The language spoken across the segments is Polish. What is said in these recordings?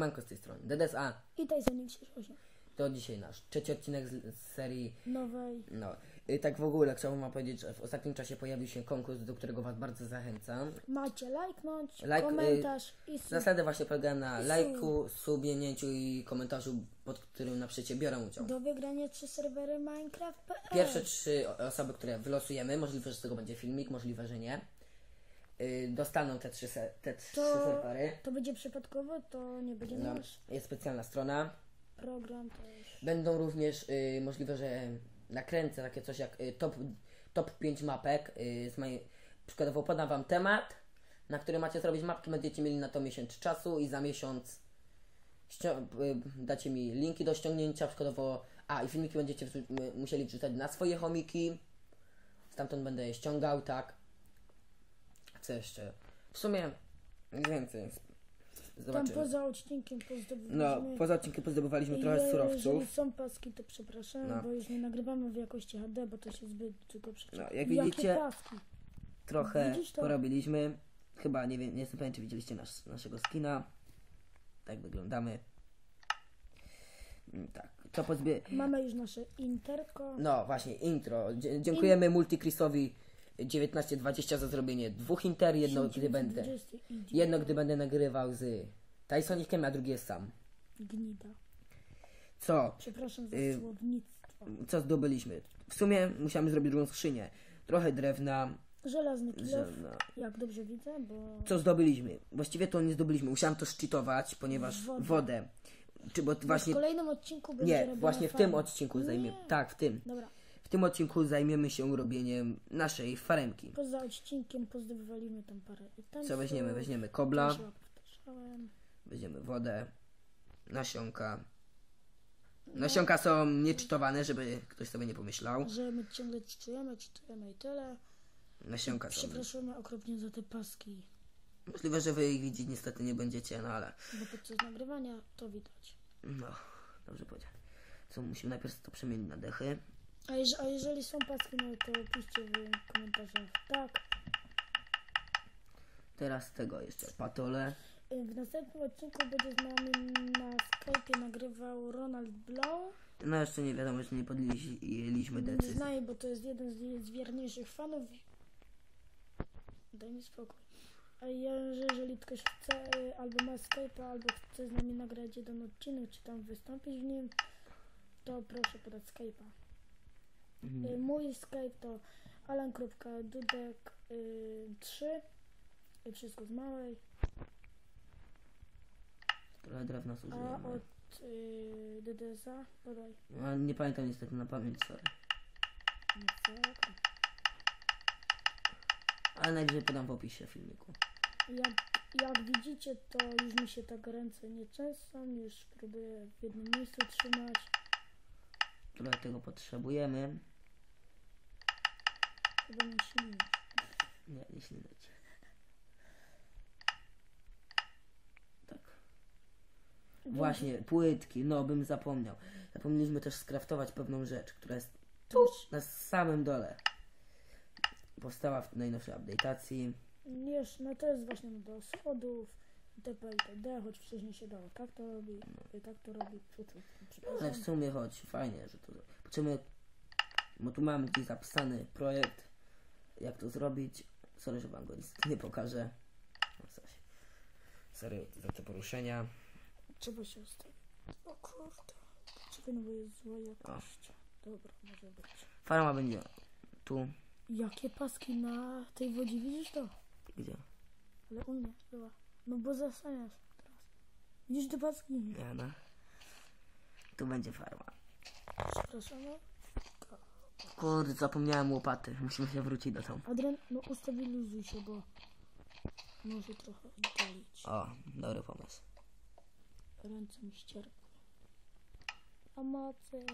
Manko z tej strony. DDSA I Tysonik 68. to dzisiaj nasz trzeci odcinek z, z serii. Nowej. No. I tak w ogóle chciałbym wam powiedzieć, że w ostatnim czasie pojawił się konkurs, do którego was bardzo zachęcam. Macie lajknąć, Lajk- y, komentarz i sub. Zasady właśnie polegają na lajku, subienięciu i komentarzu, pod którym napiszecie biorę udział. Do wygrania trzy serwery Minecraft.pl. Pierwsze trzy osoby, które wylosujemy, możliwe, że z tego będzie filmik, możliwe, że nie, yy, dostaną te trzy, se, te trzy To- serwery. To będzie przypadkowo, to nie będzie No, nasz jest specjalna strona. program też. Będą również y, możliwe, że nakręcę takie coś jak y, top, top 5 mapek. Y, z mojej, przykładowo podam wam temat, na który macie zrobić mapki, będziecie mieli na to miesiąc czasu i za miesiąc y, dacie mi linki do ściągnięcia, przykładowo, a i filmiki będziecie wrzu- y, musieli wrzucać na swoje chomiki. Stamtąd będę je ściągał, tak. Co jeszcze? W sumie więcej. Tam Zobaczymy. poza odcinkiem pozdobywaliśmy. No, poza odcinkiem pozdobywaliśmy trochę Je- surowców. Jeżeli są paski, to przepraszam, No. bo już nie nagrywamy w jakości HD, bo to się zbyt tylko przecież. No, jak widzicie- paski? trochę Widzisz to? porobiliśmy. Chyba nie wiem, nie jestem pewien, czy widzieliście nasz, naszego skina. Tak wyglądamy. Mm, Tak, co pozbie... Mamy już nasze interko. No właśnie, intro. Dziękujemy Multikrisowi 1920 za zrobienie dwóch inter. Jedno, gdy będę, 20 idzie. jedno, gdy będę nagrywał z Tysonikiem, a drugie sam. Gnida. Co? Przepraszam za Y- słownictwo. Co zdobyliśmy? W sumie musiałem zrobić drugą skrzynię. Trochę drewna, Żelazny kilof, żelna. jak dobrze widzę, bo Co zdobyliśmy? Właściwie to nie zdobyliśmy. Musiałem to szczytować, ponieważ Wodę. wodę. Czy bo właśnie. w kolejnym odcinku będzie Nie, właśnie w farma. tym odcinku zajmiemy. Nie. Tak, w tym. Dobra, tym odcinku zajmiemy się robieniem naszej faremki. poza odcinkiem pozdobywaliśmy tam parę itemsów. Co weźmiemy? Weźmiemy kobla, weźmiemy wodę, nasionka. Nasionka są nieczytowane, żeby ktoś sobie nie pomyślał. Że my ciągle czytujemy, czytujemy i tyle. Nasionka są. Przepraszamy okropnie za te paski, Możliwe, że wy ich widzieć niestety nie będziecie, no ale. bo podczas nagrywania to widać. No, dobrze powiedziałem. Co, musimy najpierw to przemienić na dechy. A, jeż, a jeżeli są paski, no to piszcie w komentarzach tak. Teraz tego jeszcze patole. Y, W następnym odcinku będzie z nami na Skype'ie nagrywał Ronald Blow. No jeszcze nie wiadomo, jeszcze nie podjęliśmy Nie decyzji. znaj, bo to jest jeden z, wierniejszych fanów. Daj mi spokój. A ja, że jeżeli ktoś chce y, albo ma Skype'a, albo chce z nami nagrać jeden odcinek, czy tam wystąpić w nim, to proszę podać Skype'a. Mhm. Y, Mój Skype to alan.dudek3 y, wszystko z małej, Trochę drewna a od y, DDS-a podaj. A nie pamiętam niestety na pamięć, sorry. Masakra. Ale najwyżej podam w opisie filmiku. Jak, jak widzicie, to już mi się tak ręce nie często, już próbuję w jednym miejscu trzymać. Trochę tego potrzebujemy. Chyba nie silnie. Nie, nie ślinać. Tak. Właśnie, płytki, no bym zapomniał. Zapomnieliśmy też skraftować pewną rzecz, która jest tu, na samym dole. Powstała w najnowszej update'acji. Wiesz, no to jest właśnie do schodów, itp. itd., choć wcześniej się dało. Tak to robi, i tak to robi. Ale w sumie chodź, fajnie, że to. Potrzebujemy. Bo tu mamy gdzieś zapisany projekt, jak to zrobić. Sorry, że wam go nie pokażę. Coś. Sorry za te poruszenia. Trzeba się ustawić. O kurde. Czekaj, no bo jest zła jakość. Dobra, może być. Farma będzie tu. Jakie paski na tej wodzie, widzisz to? Gdzie? Ale u mnie była. No bo zasłaniasz teraz. Widzisz te paski? Nie, no. Tu będzie farma. Przepraszam. Kurde, zapomniałem łopaty. Musimy się wrócić do tą. Adrian, no ustabilizuj się, bo może trochę oddalić. O, dobry pomysł. Ręce mi ścierpły. Pomocy.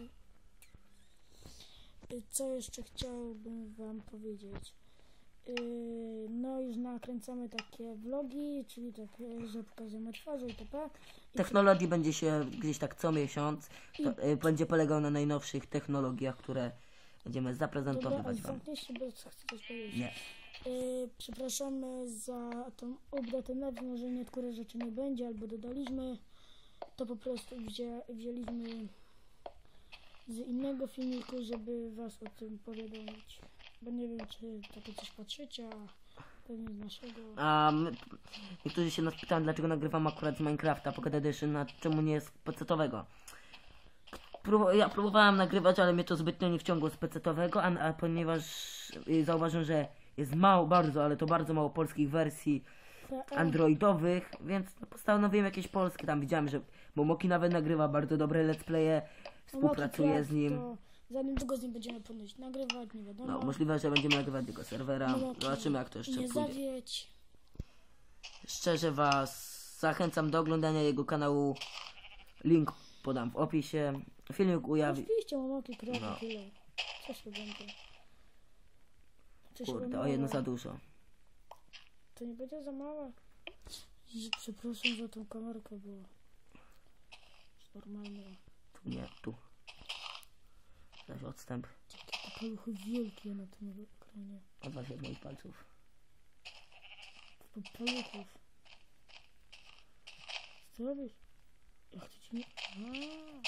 Y, Co jeszcze chciałbym wam powiedzieć? Yy, no już nakręcamy takie vlogi, czyli tak, y, że pokazujemy twarze itp. I Technologii będzie się gdzieś tak co miesiąc. Y, będzie polegał na najnowszych technologiach, które będziemy Dobra, zaprezentowywać wam. zamknij się, bo chcę coś powiedzieć. Nie. Yy, przepraszamy za tą updatę, że niektóre rzeczy nie będzie albo dodaliśmy. to po prostu wzię, wzięliśmy z innego filmiku, żeby was o tym powiadomić. Bo nie wiem, czy takie coś patrzycie, a pewnie z naszego. A my, niektórzy się nas pytają, dlaczego nagrywam akurat z Minecrafta Pocket Edition, a czemu nie z pecetowego. Ja próbowałem nagrywać, ale mnie to zbytnio nie wciągło z pecetowego, a, a ponieważ y, zauważyłem, że jest mało, bardzo, ale to bardzo mało polskich wersji androidowych, więc no, postanowiłem jakieś polskie. Tam widziałem, że Momoki nawet nagrywa bardzo dobre let's playe, współpracuję Momoki z nim. Za niedługo z nim będziemy ponoć nagrywać, nie wiadomo. No, możliwe, że będziemy nagrywać jego serwera. Zobaczymy, jak to jeszcze Nie pójdzie. zawiedź. Szczerze Was zachęcam do oglądania jego kanału. Link podam w opisie. Filmik ujawi. Oczywiście Momoki krew No. tyle. Co się będzie? Co się Kurde, o jedno za dużo. To nie będzie za małe. Przepraszam za tą kamerkę, bo jest normalnie. Tu nie, tu. Zaś odstęp. Jakie paluchy wielkie na tym ekranie. Odwal się od moich palców. Paluchów. Co robisz? To ci nie... A,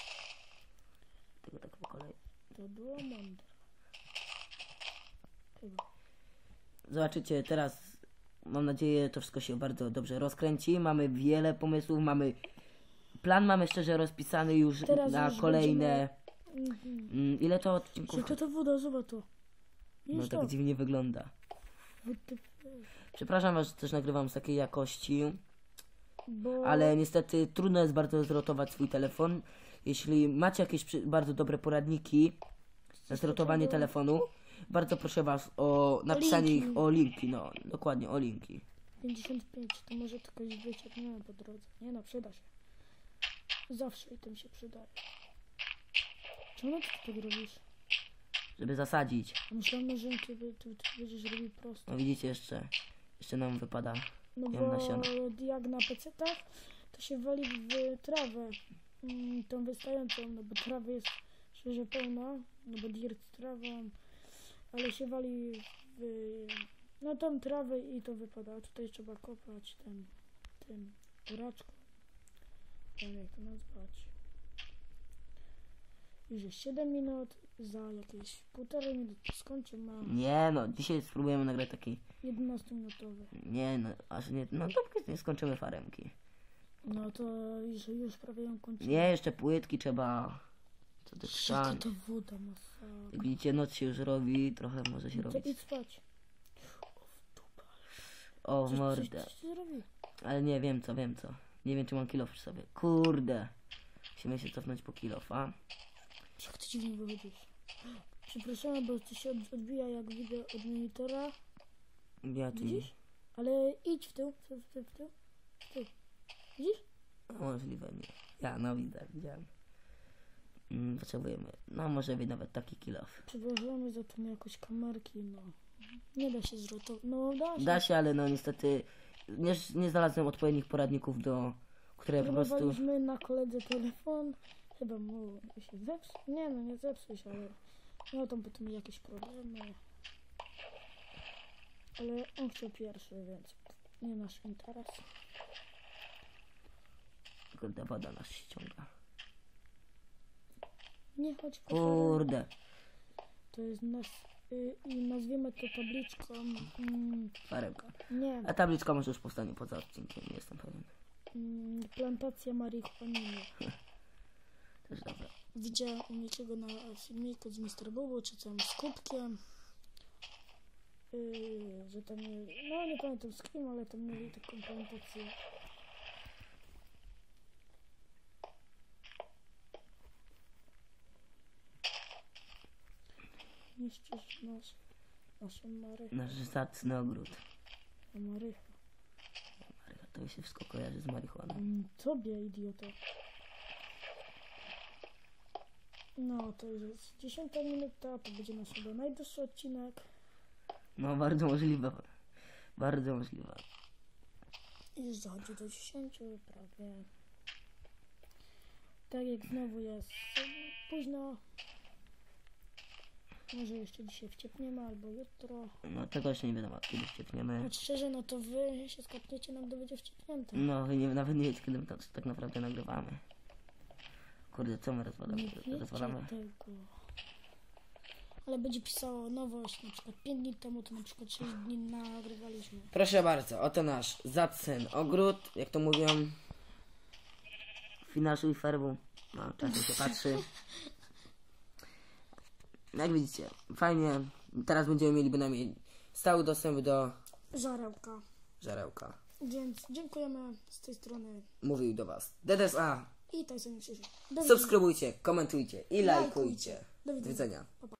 Tylko tak po kolei. to było mądre. Chyba. Zobaczycie, teraz mam nadzieję, to wszystko się bardzo dobrze rozkręci. Mamy wiele pomysłów, mamy. Plan mamy szczerze rozpisany już Teraz na już kolejne. Mm, ile to odcinków? Co to ta woda? Zobacz to. No tak to? dziwnie wygląda. Przepraszam was, że też nagrywam z takiej jakości. Bo... ale niestety trudno jest bardzo zrotować swój telefon. Jeśli macie jakieś przy- bardzo dobre poradniki na zrotowanie telefonu, bardzo proszę Was o napisanie linki. ich o linki, no dokładnie o linki. 55, to może tylko ich wyciągniemy po drodze. Nie no, przyda się. Zawsze i tym się przydaje. Czemu ty tak robisz? Żeby zasadzić. Myślałem, że kiedy ty, ty będziesz robił prosto. No widzicie jeszcze, jeszcze nam wypada. No mam bo nasiona. jak na pecetach, to się wali w trawę. Mm, tą wystającą, no bo trawy jest świeżo pełna, no bo dirt z trawą, ale się wali w no tą trawę i to wypada. A tutaj trzeba kopać tym, tym buraczką. Nie wiem jak to nazwać. Już jest 7 minut, za jakieś półtorej minuty skończymy. Nie no, dzisiaj spróbujemy nagrać taki, 11 minutowy. nie no, aż nie, no to nie skończymy faremki. No to już, już prawie ją kończymy. Nie, jeszcze płytki trzeba, co ty Jaka to woda masakra. Jak widzicie, noc się już robi, trochę może się robić. idź spać. O Coś, coś, mordę. coś zrobi. Ale nie wiem co, wiem co. Nie wiem czy mam kilof przy sobie. Kurde. Musimy się cofnąć po kilof, a? Jak ty dziwnie wychodzisz. Przepraszam, bo to się od- odbija jak widzę od monitora. Ja tu Widzisz? Ale idź w tył, w tył, w tył, w tył. W tył. Widzisz? Możliwe nie. Ja no widzę, widziałem. Mm, potrzebujemy. No może być nawet taki kilof. Przepraszamy za tą jakość kamerki, no. Nie da się zrotować. No da się. Da się, ale no niestety nie, nie znalazłem odpowiednich poradników do które po prostu. Na koledze telefon. Chyba mu się zepsuł. Nie no, nie zepsuł się, ale miał tam potem jakieś problemy. Ale on chciał pierwszy, więc nie nasz interes. Kurde, woda nas ściąga. Nie chodź po Kurde. To jest nasz. Y, I nazwiemy to tabliczką. Mm, Faremka. nie, A tabliczka może już powstanie poza odcinkiem, nie jestem pewien. mm, plantacja marihuaniny. Widziałem u niczego na filmiku z Mr. Bubu, czy tam z kubkiem. Yy, że tam, no nie pamiętam z kim, ale tam mieli taką plantację. Niszczysz nasz, naszą marychę. Nasz zacny ogród. marychę. Marycha, to mi się wszystko kojarzy z marihuaną. Mm, Tobie, idioto. No, to już jest 10 minuta, to będzie nasz chyba najdłuższy odcinek. No bardzo możliwe. Bardzo możliwe. I już dochodzi do 10 prawie. Tak jak znowu jest późno. Może jeszcze dzisiaj wciepniemy albo jutro. No tego jeszcze nie wiadomo, kiedy wciepniemy. Choć szczerze, no to wy się skapniecie nam, gdy będzie wciepnięte. No, wy nie, nawet nie wiecie, kiedy my to tak naprawdę nagrywamy. Kurde, co my rozwalamy? Nie rozwalamy? tego. Ale będzie pisało nowość, na przykład 5 dni temu, to na przykład 6 dni nagrywaliśmy. Proszę bardzo, oto nasz zacny ogród, jak to mówią. Finansuj ferbu. No, czasem się patrzy. Jak widzicie, fajnie. Teraz będziemy mieli bynajmniej stały dostęp do Żarełka. żarełka. Więc dziękujemy z tej strony Mówił do Was DDSA. I. Do Subskrybujcie, komentujcie i Lajkujcie. lajkujcie. Do Do widzenia. widzenia.